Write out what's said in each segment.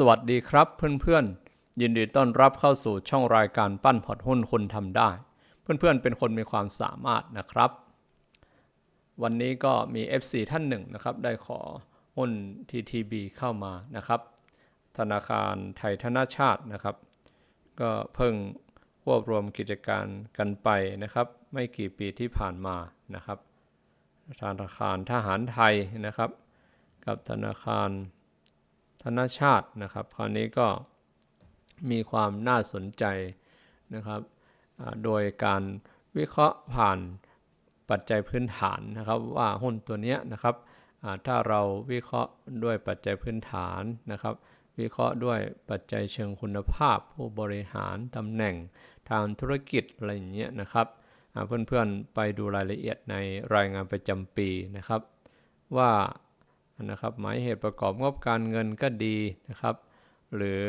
สวัสดีครับเพื่อนๆ ยินดีต้อนรับเข้าสู่ช่องรายการปั้นพอร์ตหุ้นคุณทำได้ เพื่อนๆเป็นคนมีความสามารถนะครับ วันนี้ก็มี FC ท่านหนึ่งนะครับ ได้ขอหุ้น TTB เข้ามานะครับ ธนาคารไทยธนาชาตินะครับ ก็เพิ่งรวบรวมกิจการกันไปนะครับ ไม่กี่ปีที่ผ่านมานะครับธนาคารทหารไทยนะครับ กับธนาคาร ธนชาตินะครับ คราวนี้ก็มีความน่าสนใจนะครับโดยการวิเคราะห์ผ่านปัจจัยพื้นฐานนะครับว่าหุ้นตัวนี้นะครับถ้าเราวิเคราะห์ด้วยปัจจัยพื้นฐานนะครับ วิเคราะห์ด้วยปัจจัยเชิงคุณภาพ ผู้บริหารตำแหน่งทางธุรกิจอะไรอย่างเงี้ยนะครับเพื่อนๆไปดูรายละเอียดในรายงานประจำปีนะครับ ว่า นะครับหมายเหตุประกอบงบการเงินก็ดีนะครับ หรือ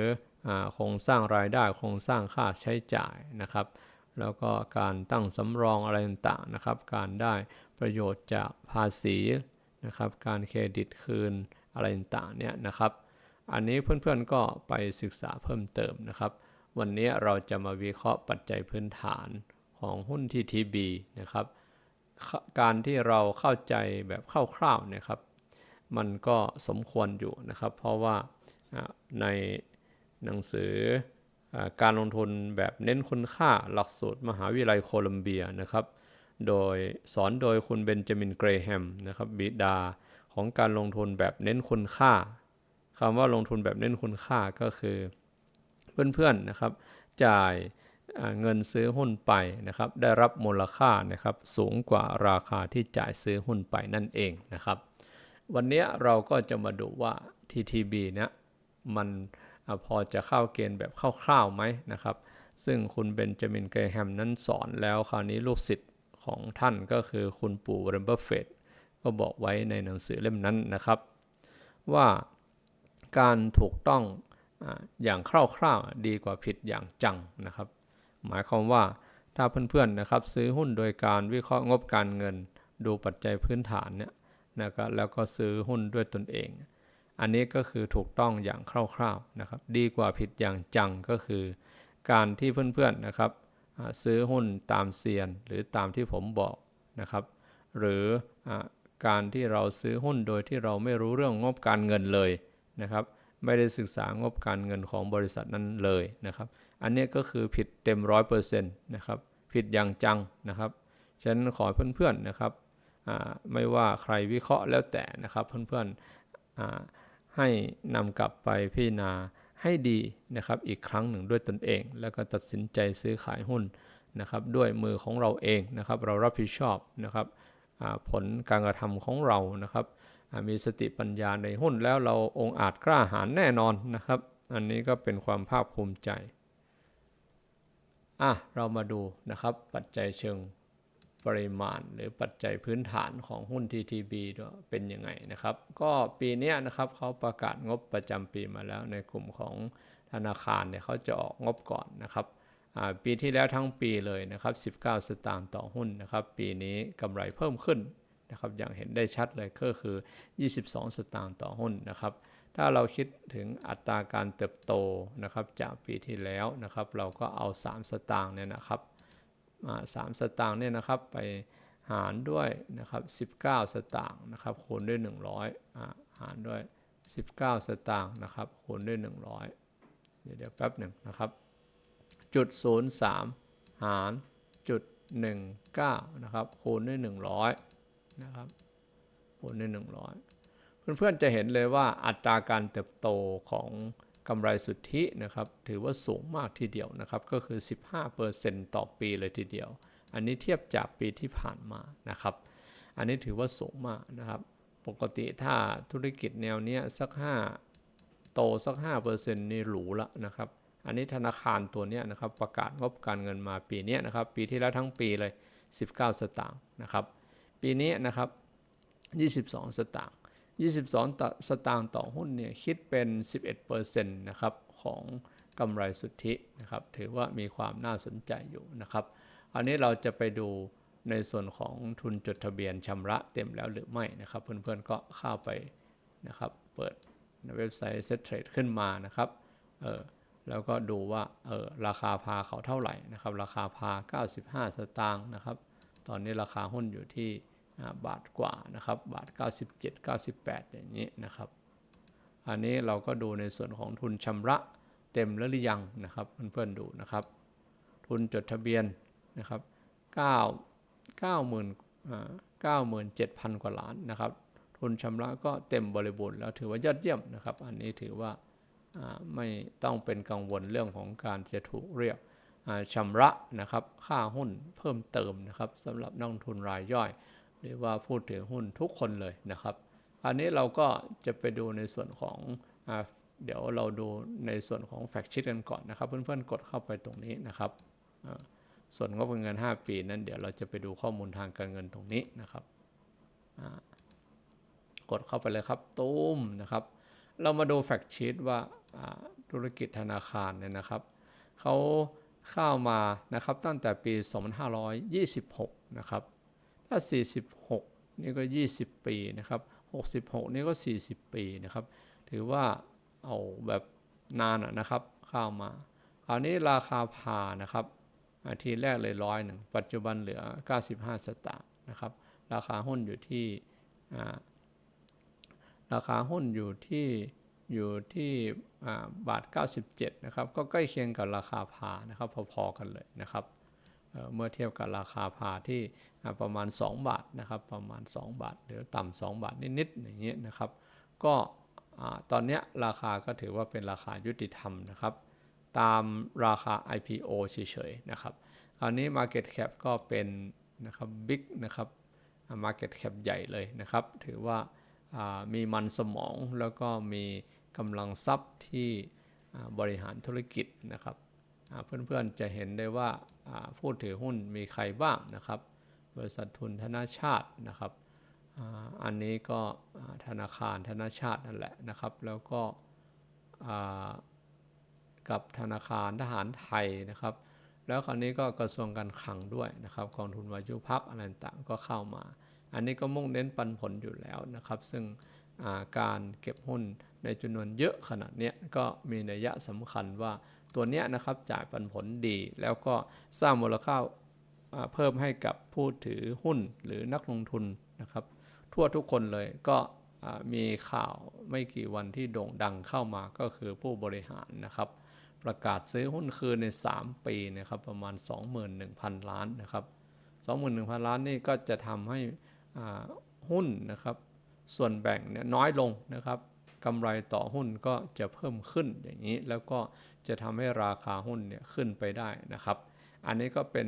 โครงสร้างรายได้โครงสร้างค่าใช้จ่ายนะครับ แล้วก็การตั้งสำรองอะไรต่างๆนะครับ การได้ประโยชน์จากภาษีนะครับ การเครดิตคืนอะไรต่างๆเนี่ยนะครับ อันนี้เพื่อนๆก็ไปศึกษาเพิ่มเติมนะครับ วันนี้เราจะมาวิเคราะห์ปัจจัยพื้นฐานของหุ้น TTB นะครับ การที่เราเข้าใจแบบคร่าวๆนะครับ มันก็สมควรอยู่นะครับ เพราะว่าในหนังสืออการลงทุนแบบเน้นคุณค่าหลักสูตรมหาวิทยาลัยโคลัมเบียนะครับ โดยสอนโดยคุณเบนจามินเกรแฮมนะครับบิดาของการลงทุนแบบเน้นคุณค่าคำว่าลงทุนแบบเน้นคุณค่าก็คือ เพื่อนๆนะครับ จ่ายเงินซื้อหุ้นไปนะครับ ได้รับมูลค่านะครับสูงกว่าราคาที่จ่ายซื้อหุ้นไปนั่นเองนะครับ วันนี้เราก็จะมาดูว่า TTB เนี่ยมันอพอจะเข้าเกณฑ์แบบคร่าวๆไหมนะครับ ซึ่งคุณเบนจามินเกรแฮมนั้นสอนแล้วคราวนี้ลูกศิษย์ของท่านก็คือคุณปู่เรมเบอร์เฟตก็บอกไว้ในหนังสือเล่มนั้นนะครับ ว่าการถูกต้องออย่างคร่าวๆดีกว่าผิดอย่างจังนะครับ หมายความว่าถ้าเพื่อนๆนะครับ ซื้อหุ้นโดยการวิเคราะห์งบการเงิน ดูปัจจัยพื้นฐานเนี่ย นะครับแล้วก็ซื้อหุ้นด้วยตนเอง อันนี้ก็คือถูกต้องอย่างคร่าวๆนะครับดีกว่าผิดอย่างจังก็คือ การที่เพื่อนๆนะครับซื้อหุ้นตามเซียนหรือตามที่ผมบอกนะครับ หรืออการที่เราซื้อหุ้นโดยที่เราไม่รู้เรื่องงบการเงินเลยนะครับ ไม่ได้ศึกษางบการเงินของบริษัทนั้นเลยนะครับ อันนี้ก็คือผิดเต็มร้อยเปอร์เซ็นต์นะครับ ผิดอย่างจังนะครับ ฉะนั้นขอเพื่อนๆนะครับ ไม่ว่าใครวิเคราะห์แล้วแต่นะครับเพื่อนๆให้นำกลับไปพิจารณาให้ดีนะครับอีกครั้งหนึ่งด้วยตนเอง แล้วก็ตัดสินใจซื้อขายหุ้นนะครับด้วยมือของเราเองนะครับเรารับผิดชอบนะครับผลการกระทำของเรานะครับมีสติปัญญาในหุ้นแล้วเราองอาจกล้าหาญแน่นอนนะครับ อันนี้ก็เป็นความภาคภูมิใจอะเรามาดูนะครับปัจจัยเชิง ปริมาณ หรือปัจจัยพื้นฐานของหุ้น TTB ด้วยเป็นยังไงนะครับ ก็ปีนี้นะครับเขาประกาศงบประจำปีมาแล้วในกลุ่มของธนาคารเนี่ยเขาจะออกงบก่อนนะครับปีที่แล้วทั้งปีเลยนะครับ 19 สตางค์ต่อหุ้นนะครับ ปีนี้กำไรเพิ่มขึ้นนะครับอย่างเห็นได้ชัดเลยก็คือ 22 สตางค์ต่อหุ้นนะครับ ถ้าเราคิดถึงอัตราการเติบโตนะครับจากปีที่แล้วนะครับ เราก็เอา 3 สตางค์เนี่ยนะครับ สามสตางค์เนี่ยนะครับไปหารด้วยนะครับ19 สตางค์นะครับคูณด้วย 100อ่าหารด้วย 19 สตางค์นะครับคูณด้วย 100 เดี๋ยวเดี๋ยวแป๊บหนึ่งนะครับจุด03 หารจุด19นะครับคูณด้วย 100นะครับคูณด้วย 100 เพื่อนๆจะเห็นเลยว่าอัตราการเติบโตของ กำไรสุทธินะครับถือว่าสูงมากทีเดียวนะครับก็คือ 15%ต่อปีเลยทีเดียว อันนี้เทียบจากปีที่ผ่านมานะครับ อันนี้ถือว่าสูงมากนะครับ ปกติถ้าธุรกิจแนวเนี้ยสัก 5 โตสัก 5%นี่หรูละนะครับ อันนี้ธนาคารตัวเนี้ยนะครับประกาศงบการเงินมาปีเนี้ยนะครับปีที่แล้วทั้งปีเลย 19 สตางค์นะครับปีนี้นะครับ 22 สตางค์ 22 สตางค์ต่อหุ้นเนี่ยคิดเป็น 11%นะครับของกำไรสุทธินะครับถือว่ามีความน่าสนใจอยู่นะครับ อันนี้เราจะไปดูในส่วนของทุนจดทะเบียนชำระเต็มแล้วหรือไม่นะครับ เพื่อนๆก็เข้าไปนะครับเปิดเว็บไซต์ Set Trade ขึ้นมานะครับเออแล้วก็ดูว่าเออราคาพาเขาเท่าไหร่นะครับ ราคาพา 95 สตางค์นะครับ ตอนนี้ราคาหุ้นอยู่ที่ บาทกว่านะครับ บาท 97 98 อย่างนี้นะครับ อันนี้เราก็ดูในส่วนของทุนชำระเต็มแล้วหรือยังนะครับเพื่อนๆดูนะครับ ทุนจดทะเบียนนะครับ9 90,000 97,000 กว่าล้านนะครับทุนชำระก็เต็มบริบูรณ์แล้วถือว่ายอดเยี่ยมนะครับ อันนี้ถือว่าไม่ต้องเป็นกังวลเรื่องของการจะถูกเรียกชำระนะครับ ค่าหุ้นเพิ่มเติมนะครับสำหรับนักลงทุนรายย่อย หรือว่าผู้ถือหุ้นทุกคนเลยนะครับ อันนี้เราก็จะไปดูในส่วนของอเดี๋ยวเราดูในส่วนของแฟกชิตกันก่อนนะครับ เพื่อนๆกดเข้าไปตรงนี้นะครับส่วนงบการเงิน 5 ปีนั้นเดี๋ยวเราจะไปดูข้อมูลทางการเงินตรงนี้นะครับกดเข้าไปเลยครับตุ้มนะครับ เรามาดูแฟกชีตว่าธุรกิจธนาคารเนี่ยนะครับเขาเข้ามานะครับตั้งแต่ปี 2526 นะครับ ถ้า 46 นี่ก็ 20 ปีนะครับ 66 นี่ก็ 40 ปีนะครับ ถือว่าเอาแบบนานนะครับเข้ามา คราวนี้ราคาพานะครับทีแรกเลยร้อยหนึ่ง ปัจจุบันเหลือ 95 สตางค์นะครับ ราคาหุ้นอยู่ที่ราคาหุ้นอยู่ที่อยู่ที่บาท 97 นะครับ ก็ใกล้เคียงกับราคาพานะครับ พอๆกันเลยนะครับ เมื่อเทียบกับราคาพาที่ประมาณ 2 บาทนะครับประมาณ 2 บาท หรือต่ำ2บาทนิดๆอย่างเงี้ยนะครับ ก็ตอนนี้ราคาก็ถือว่าเป็นราคายุติธรรมนะครับ ตามราคา IPO เฉยๆนะครับคราวนี้ Market Cap ก็เป็นนะครับ Big นะครับ Market Cap ใหญ่เลยนะครับ ถือว่ามีมันสมองแล้วก็มีกำลังทรัพย์ที่บริหารธุรกิจนะครับ เพื่อนๆจะเห็นได้ว่าผู้ถือหุ้นมีใครบ้างนะครับ บริษัททุนธนาชาตินะครับอันนี้ก็ธนาคารธนาชาตินั่นแหละนะครับ แล้วก็กับธนาคารทหารไทยนะครับ แล้วคราวนี้ก็กระทรวงการคลังด้วยนะครับกองทุนวายุพักอะไรต่างก็เข้ามา อันนี้ก็มุ่งเน้นปันผลอยู่แล้วนะครับ ซึ่งการเก็บหุ้นในจำนวนเยอะขนาดนี้ก็มีนัยยะสำคัญว่า ตัวนี้นะครับจ่ายปันผลดี แล้วก็สร้างมูลค่าเพิ่มให้กับผู้ถือหุ้นหรือนักลงทุนนะครับ ทั่วทุกคนเลยก็มีข่าวไม่กี่วันที่โด่งดังเข้ามาก็คือผู้บริหารนะครับ ประกาศซื้อหุ้นคืนใน 3 ปีนะครับประมาณ 21,000 ล้านนะครับ 21,000 ล้านนี่ก็จะทำให้หุ้นนะครับ ส่วนแบ่งเนี่ยน้อยลงนะครับ กำไรต่อหุ้นก็จะเพิ่มขึ้นอย่างนี้ แล้วก็จะทำให้ราคาหุ้นเนี่ยขึ้นไปได้นะครับ อันนี้ก็เป็น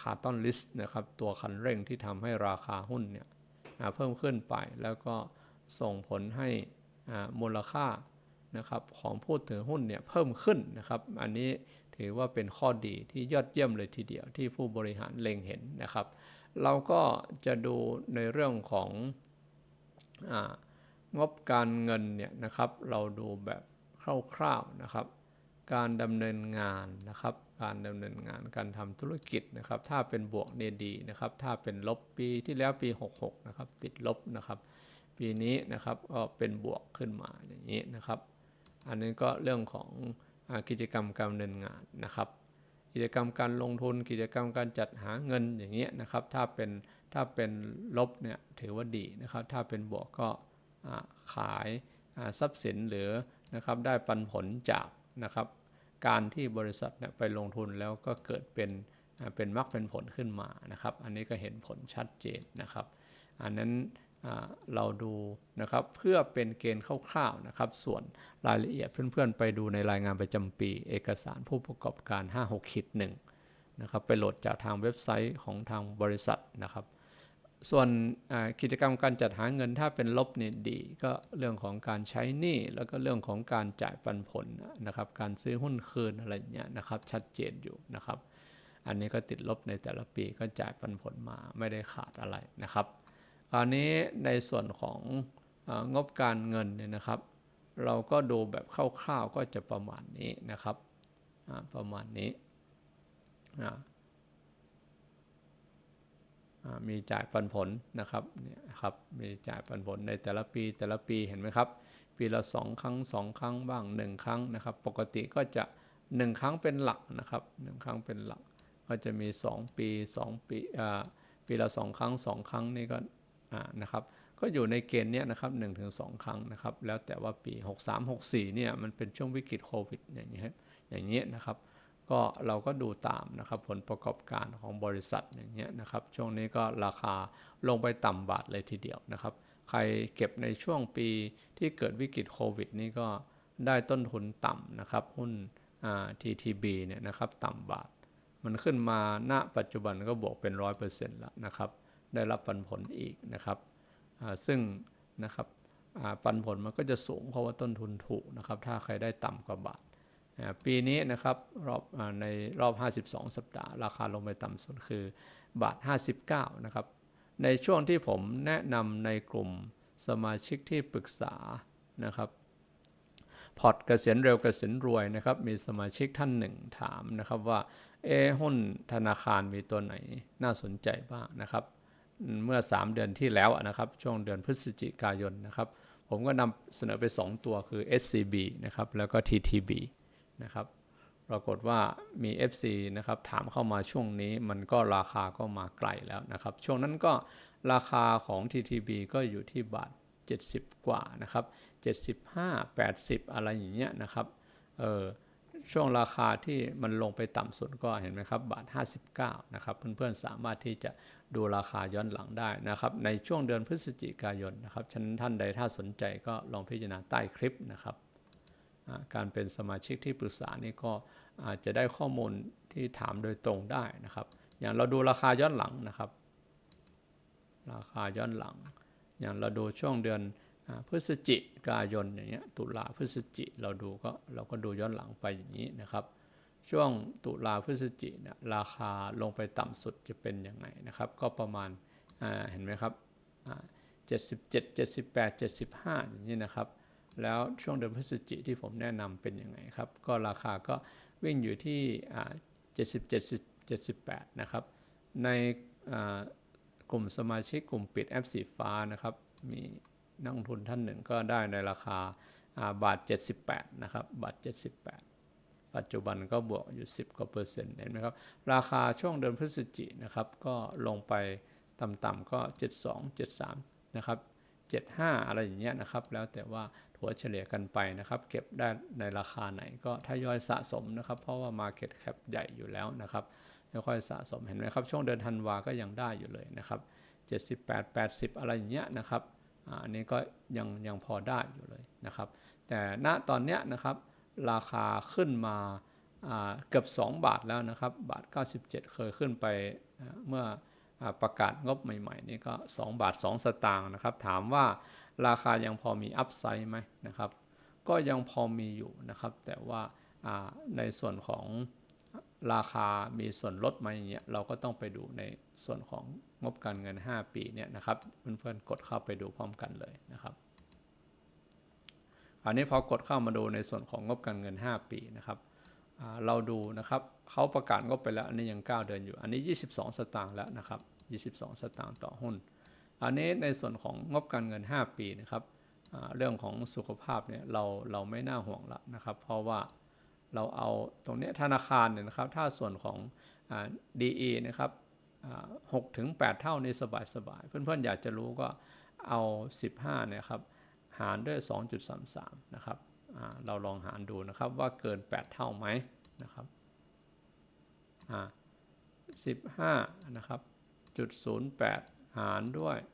คาร์ตอนลิสต์นะครับ ตัวคันเร่งที่ทำให้ราคาหุ้นเนี่ยเพิ่มขึ้นไปแล้วก็ส่งผลให้มูลค่านะครับของผู้ถือหุ้นเนี่ยเพิ่มขึ้นนะครับ อันนี้ถือว่าเป็นข้อดีที่ยอดเยี่ยมเลยทีเดียวที่ผู้บริหารเล็งเห็นนะครับ เราก็จะดูในเรื่องของ งบการเงินเนี่ยนะครับเราดูแบบคร่าวๆนะครับ การดำเนินงานนะครับ การดำเนินงานการทำธุรกิจนะครับ ถ้าเป็นบวกเนี่ยดีนะครับ ถ้าเป็นลบปีที่แล้วปี 66นะครับติดลบนะครับ ปีนี้นะครับก็เป็นบวกขึ้นมาอย่างนี้นะครับ อันนี้ก็เรื่องของกิจกรรมการดำเนินงานนะครับ กิจกรรมการลงทุนกิจกรรมการจัดหาเงินอย่างเงี้ยนะครับ ถ้าเป็นถ้าเป็นลบเนี่ยถือว่าดีนะครับ ถ้าเป็นบวกก็ ขายทรัพย์สินหรือนะครับได้ปันผลจากนะครับการที่บริษัทไปลงทุนแล้วก็เกิดเป็นเป็นมรรคเป็นผลขึ้นมานะครับ อันนี้ก็เห็นผลชัดเจนนะครับ อันนั้นเราดูนะครับเพื่อเป็นเกณฑ์คร่าวๆนะครับ ส่วนรายละเอียดเพื่อนๆ ไปดูในรายงานประจำปี เอกสารผู้ประกอบการ 56ขีดหนึ่งนะครับไปโหลดจากทางเว็บไซต์ของทางบริษัทนะครับ ส่วนกิจกรรมการจัดหาเงินถ้าเป็นลบเนี่ยดี ก็เรื่องของการใช้หนี้แล้วก็เรื่องของการจ่ายปันผลนะครับ การซื้อหุ้นคืนอะไรเงี้ยนะครับ ชัดเจนอยู่นะครับ อันนี้ก็ติดลบในแต่ละปีก็จ่ายปันผลมาไม่ได้ขาดอะไรนะครับคราวนี้ในส่วนของงบการเงินเนี่ยนะครับ เราก็ดูแบบคร่าวๆก็จะประมาณนี้นะครับประมาณนี้ มีจ่ายปันผลนะครับเนี่ยครับมีจ่ายปันผลในแต่ละปีแต่ละปีเห็นไหมครับ ปีละ 2 ครั้ง 2 ครั้งบ้าง 1 ครั้งนะครับ ปกติก็จะ 1 ครั้งเป็นหลักนะครับ1ครั้งเป็นหลัก ก็จะมี 2 ปี 2 ปีอ่าปีละ 2 ครั้ง 2 ครั้งนี่ก็อ่านะครับก็อยู่ในเกณฑ์เนี้ยนะครับ1ถึง2ครั้งนะครับ แล้วแต่ว่าปี 63 64เนี่ยมันเป็นช่วงวิกฤตโควิดอย่างนี้อย่างนี้นะครับ ก็เราก็ดูตามนะครับผลประกอบการของบริษัทอย่างเงี้ยนะครับช่วงนี้ก็ราคาลงไปต่ำบาทเลยทีเดียวนะครับ ใครเก็บในช่วงปีที่เกิดวิกฤตโควิดนี่ก็ได้ต้นทุนต่ำนะครับหุ้น TTB เนี่ยนะครับต่ำบาท มันขึ้นมาณปัจจุบันก็บวกเป็นร้อยเปอร์เซ็นต์แล้วนะครับ ได้รับปันผลอีกนะครับซึ่งนะครับปันผลมันก็จะสูงเพราะว่าต้นทุนถูกนะครับ ถ้าใครได้ต่ำกว่าบาท ปีนี้นะครับรอบในรอบ 52 สัปดาห์ ราคาลงไปต่ำสุดคือบาท 59 นะครับ ในช่วงที่ผมแนะนำในกลุ่มสมาชิกที่ปรึกษานะครับพอร์ตเกษียณเร็วเกษียณรวยนะครับ มีสมาชิกท่านหนึ่งถามนะครับว่าเอหุ้นธนาคารมีตัวไหนน่าสนใจบ้างนะครับ เมื่อ 3 เดือนที่แล้วนะครับ ช่วงเดือนพฤศจิกายนนะครับ ผมก็นำเสนอไป 2 ตัวคือ SCB นะครับแล้วก็ TTB นะครับ ปรากฏว่ามี FC นะครับถามเข้ามาช่วงนี้มันก็ราคาก็มาไกลแล้วนะครับ ช่วงนั้นก็ราคาของ TTB ก็อยู่ที่บาท 70 กว่านะครับ75 80 อะไรอย่างเงี้ยนะครับเออช่วงราคาที่มันลงไปต่ำสุดก็เห็นไหมครับบาท 59 นะครับ เพื่อนๆสามารถที่จะดูราคาย้อนหลังได้นะครับ ในช่วงเดือนพฤศจิกายนนะครับฉะนั้นท่านใดถ้าสนใจก็ลองพิจารณาใต้คลิปนะครับ การเป็นสมาชิกที่ปรึกษานี่ก็อาจจะได้ข้อมูลที่ถามโดยตรงได้นะครับ อย่างเราดูราคาย้อนหลังนะครับ ราคาย้อนหลัง อย่างเราดูช่วงเดือนพฤศจิกายนอย่างเงี้ยตุลาพฤศจิเราดูก็เราก็ดูย้อนหลังไปอย่างนี้นะครับ ช่วงตุลาพฤศจิเนี่ยราคาลงไปต่ำสุดจะเป็นยังไงนะครับ ก็ประมาณเห็นไหมครับ77 78 75 อย่างนี้นะครับ แล้วช่วงเดือนพฤศจิที่ผมแนะนำเป็นยังไงครับ ก็ราคาก็วิ่งอยู่ที่70 70 78 นะครับ ในกลุ่มสมาชิกกลุ่มปิดแอปสีฟ้านะครับ มีนักลงทุนท่านหนึ่งก็ได้ในราคาบาท 78 นะครับ บาท 78 ปัจจุบันก็บวกอยู่ 10 กว่าเปอร์เซ็นต์เห็นไหมครับ ราคาช่วงเดือนพฤศจิกนะครับ ก็ลงไปต่ำๆก็ 72 73 นะครับ 75 อะไรอย่างเงี้ยนะครับ แล้วแต่ว่าถัวเฉลี่ยกันไปนะครับ เก็บได้ในราคาไหนก็ทยอยสะสมนะครับ เพราะว่า Market Cap ใหญ่อยู่แล้วนะครับค่อยๆสะสมเห็นไหมครับ ช่วงเดือนธันวาก็ยังได้อยู่เลยนะครับ 78 80 อะไรอย่างเงี้ยนะครับอันนี้ก็ยังยังพอได้อยู่เลยนะครับ แต่ณตอนเนี้ยนะครับราคาขึ้นมาเกือบ 2 บาทแล้วนะครับ บาท 97 เคยขึ้นไปเมื่อ ประกาศงบใหม่ๆนี่ก็ 2 บาท 2 สตางค์นะครับ ถามว่าราคายังพอมีอัพไซด์ไหมนะครับ ก็ยังพอมีอยู่นะครับ แต่ว่าในส่วนของราคามีส่วนลดไหมอย่างเงี้ยเราก็ต้องไปดูในส่วนของงบการเงิน 5 ปีเนี่ยนะครับเพื่อนๆกดเข้าไปดูพร้อมกันเลยนะครับอันนี้พอกดเข้ามาดูในส่วนของงบการเงิน 5 ปีนะครับเราดูนะครับเขาประกาศงบไปแล้วอันนี้ยัง 9 เดือนอยู่ อันนี้ 22 สตางค์แล้วนะครับ 22 สตางค์ต่อหุ้น อันนี้ในส่วนของงบการเงิน 5 ปีนะครับเรื่องของสุขภาพเนี่ยเราเราไม่น่าห่วงละนะครับ เพราะว่าเราเอาตรงนี้ธนาคารเนี่ยนะครับ ถ้าส่วนของ DE นะครับหกถึงแปดเท่านี้สบายสบายเพื่อนๆ อยากจะรู้ก็เอา 15เนี่ยครับหารด้วย 2.33 นะครับเราลองหารดูนะครับว่าเกิน 8 เท่าไหมนะครับ15นะครับ จุด08หารด้วย2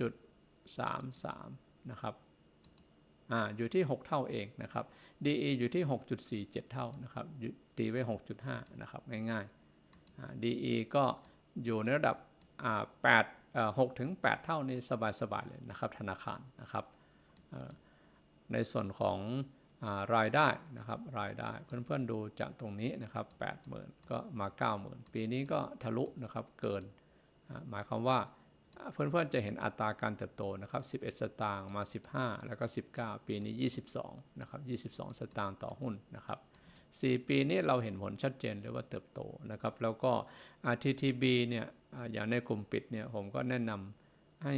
จุด33นะครับออยู่ที่ 6 เท่าเองนะครับ DE อยู่ที่ 6.47 เท่านะครับตีไว้ 6.5 นะครับ ง่ายๆ DE ก็อยู่ในระดับ8 6ถึง 8 เท่านี้สบายๆเลยนะครับ ธนาคารนะครับ ในส่วนของ รายได้นะครับรายได้เพื่อนๆดูจากตรงนี้นะครับ80,000 ก็มา 90,000 ปีนี้ก็ทะลุนะครับเกิน หมายความว่าเพื่อนๆจะเห็นอัตราการเติบโตนะครับ11 สตางค์มา 15 แล้วก็ 19 ปีนี้ 22นะครับ22 สตางค์ต่อหุ้นนะครับ4 ปีนี้เราเห็นผลชัดเจนเลยว่าเติบโตนะครับแล้วก็ TTB เนี่ยอย่างในกลุ่มปิดเนี่ยผมก็แนะนำให้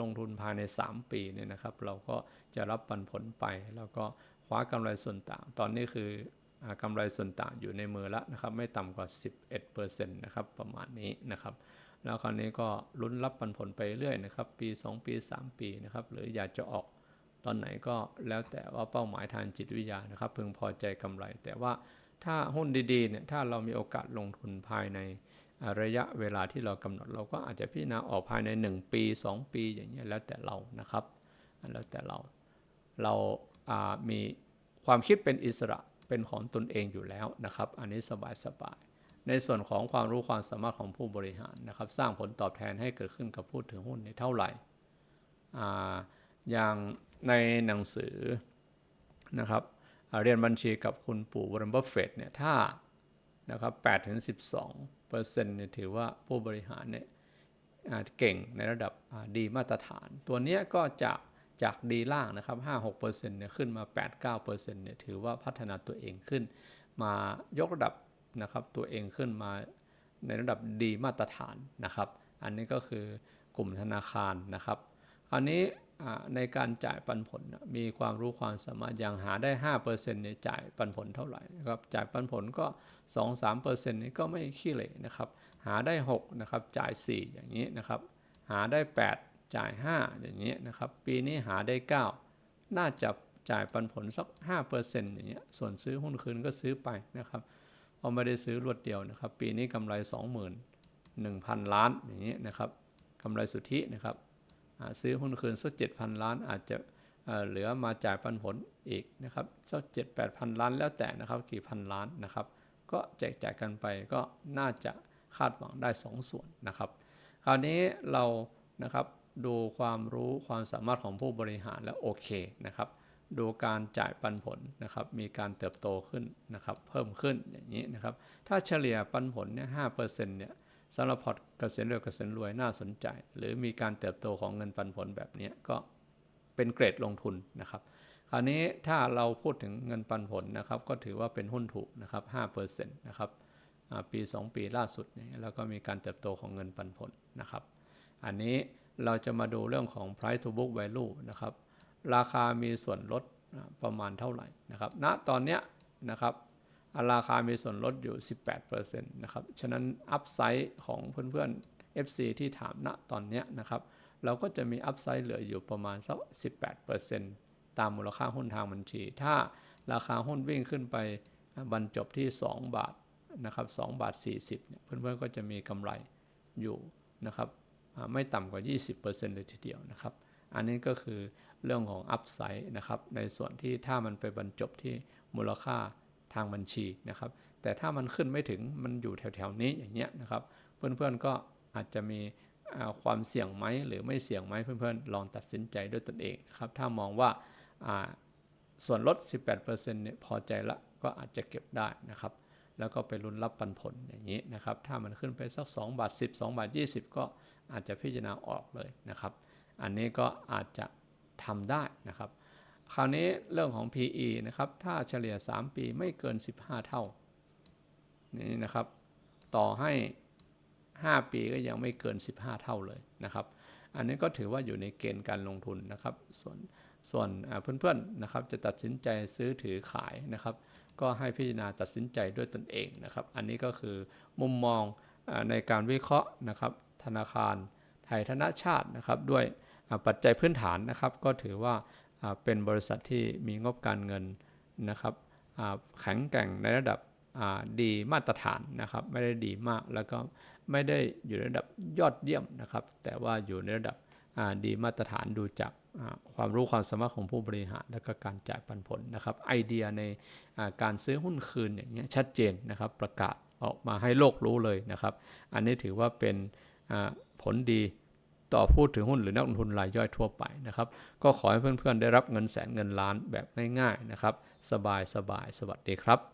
ลงทุนภายใน 3 ปีเนี่ยนะครับ เราก็จะรับปันผลไปแล้วก็ คว้ากำไรส่วนต่าง ตอนนี้คืออากำไรส่วนต่างอยู่ในมือล้วนะครับ ไม่ต่ำกว่า 11%นะครับประมาณนี้นะครับ แล้วคราวนี้ก็ลุ้นรับปันผลไปเรื่อยนะครับ ปี 2 ปี 3 ปีนะครับ หรืออยากจะออกตอนไหนก็แล้วแต่ว่าเป้าหมายทางจิตวิทยานะครับ พึงพอใจกำไร แต่ว่าถ้าหุ้นดีๆเนี่ยถ้าเรามีโอกาสลงทุนภายในระยะเวลาที่เรากำหนดเราก็อาจจะพิจารณาออกภายใน 1 ปี 2 ปีอย่างเงี้ยแล้วแต่เรานะครับ แล้วแต่เราเรา มีความคิดเป็นอิสระเป็นของตนเองอยู่แล้วนะครับ อันนี้สบายๆในส่วนของความรู้ความสามารถของผู้บริหารนะครับ สร้างผลตอบแทนให้เกิดขึ้นกับผู้ถือหุ้นในเท่าไหร่ออย่างในหนังสือนะครับเรียนบัญชีกับคุณปู่วอร์เรนบัฟเฟตเนี่ยถ้านะครับ8ถึง12เปอร์เซ็นต์เนี่ยถือว่าผู้บริหารเนี่ยเก่งในระดับดีมาตรฐาน ตัวเนี้ยก็จะ จากดีล่างนะครับ 5-6%เนี่ยขึ้นมา 8-9%เนี่ยถือว่าพัฒนาตัวเองขึ้น มายกระดับนะครับตัวเองขึ้นมาในระดับดีมาตรฐานนะครับ อันนี้ก็คือกลุ่มธนาคารนะครับอันนี้ในการจ่ายปันผลมีความรู้ความสามารถอย่างหาได้ 5%เนี่ยจ่ายปันผลเท่าไหร่นะครับจ่ายปันผลก็ 2-3%นี่ก็ไม่ขี้เหร่นะครับ หาได้6นะครับจ่าย 4 อย่างนี้นะครับ หาได้ 8 จ่าย 5 อย่างนี้ยนะครับ ปีนี้หาได้ 9 น่าจะจ่ายปันผลสัก 5%อย่างเงี้ย ส่วนซื้อหุ้นคืนก็ซื้อไปนะครับเพราะไม่ได้ซื้อรวดเดียวนะครับ ปีนี้กำไร 21,000 ล้านอย่างนี้ยนะครับกำไรสุทธินะครับซื้อหุ้นคืนสัก 7,000 ล้านอาจจะเหลือมาจ่ายปันผลอีกนะครับสัก7-8,000ล้านแล้วแต่นะครับกี่พันล้านนะครับ ก็แจกจ่ายกันไปก็น่าจะคาดหวังได้ 2 ส่วนนะครับ คราวนี้เรานะครับ ดูความรู้ความสามารถของผู้บริหารแล้วโอเคนะครับ ดูการจ่ายปันผลนะครับ มีการเติบโตขึ้นนะครับ เพิ่มขึ้นอย่างนี้นะครับ ถ้าเฉลี่ยปันผลเนี่ยห้าเปอร์เซ็นต์เนี่ยสำหรับพอร์ตเกษียณเร็วเกษียณรวยน่าสนใจ หรือมีการเติบโตของเงินปันผลแบบนี้ก็เป็นเกรดลงทุนนะครับ คราวนี้ถ้าเราพูดถึงเงินปันผลนะครับ ก็ถือว่าเป็นหุ้นถูกนะครับ5%นะครับปี 2 ปีล่าสุดเนี่ยแล้วก็มีการเติบโตของเงินปันผลนะครับ อันนี้ เราจะมาดูเรื่องของ price to book value นะครับ ราคามีส่วนลดประมาณเท่าไหร่นะครับณตอนเนี้ยนะครับราคามีส่วนลดอยู่ 18%นะครับ ฉะนั้นอัพไซด์ของเพื่อนๆ FC ที่ถามณตอนเนี้ยนะครับ เราก็จะมีอัพไซด์เหลืออยู่ประมาณสัก 18%ตามมูลค่าหุ้นทางบัญชี ถ้าราคาหุ้นวิ่งขึ้นไปบรรจบที่ 2 บาทนะครับ2บาท 40เนี่ยเพื่อนๆก็จะมีกำไรอยู่นะครับ ไม่ต่ำกว่า 20%เลยทีเดียวนะครับ อันนี้ก็คือเรื่องของอัพไซด์นะครับ ในส่วนที่ถ้ามันไปบรรจบที่มูลค่าทางบัญชีนะครับ แต่ถ้ามันขึ้นไม่ถึงมันอยู่แถวๆนี้อย่างเงี้ยนะครับ เพื่อนๆก็อาจจะมีความเสี่ยงไหมหรือไม่เสี่ยงไหมเพื่อนๆ ลองตัดสินใจด้วยตนเองนะครับ ถ้ามองว่าส่วนลด 18%เนี่ยพอใจละก็อาจจะเก็บได้นะครับ แล้วก็ไปลุ้นรับปันผลอย่างนี้นะครับ ถ้ามันขึ้นไปสัก 2 บาท 10 2 บาท 20 ก็อาจจะพิจารณาออกเลยนะครับ อันนี้ก็อาจจะทำได้นะครับ คราวนี้เรื่องของ PE นะครับ ถ้าเฉลี่ย 3 ปีไม่เกิน 15 เท่า นี่นะครับ ต่อให้ 5 ปีก็ยังไม่เกิน 15 เท่าเลยนะครับ อันนี้ก็ถือว่าอยู่ในเกณฑ์การลงทุนนะครับ ส่วนส่วนเพื่อนๆนะครับจะตัดสินใจซื้อถือขายนะครับ ก็ให้พิจารณาตัดสินใจด้วยตนเองนะครับ อันนี้ก็คือมุมมองในการวิเคราะห์นะครับ ธนาคารไทยธนชาตินะครับ ด้วยปัจจัยพื้นฐานนะครับ ก็ถือว่าเป็นบริษัทที่มีงบการเงินนะครับแข็งแกร่งในระดับดีมาตรฐานนะครับ ไม่ได้ดีมากแล้วก็ไม่ได้อยู่ในระดับยอดเยี่ยมนะครับ แต่ว่าอยู่ในระดับดีมาตรฐานดูจาก ความรู้ความสามารถของผู้บริหาร และก็การจ่ายปันผลนะครับไอเดียในการซื้อหุ้นคืนอย่างเงี้ยชัดเจนนะครับประกาศออกมาให้โลกรู้เลยนะครับ อันนี้ถือว่าเป็นผลดีต่อผู้ถือหุ้นหรือนักลงทุนรายย่อยทั่วไปนะครับ ก็ขอให้เพื่อนๆได้รับเงินแสนเงินล้านแบบง่ายๆนะครับ สบายๆสวัสดีครับ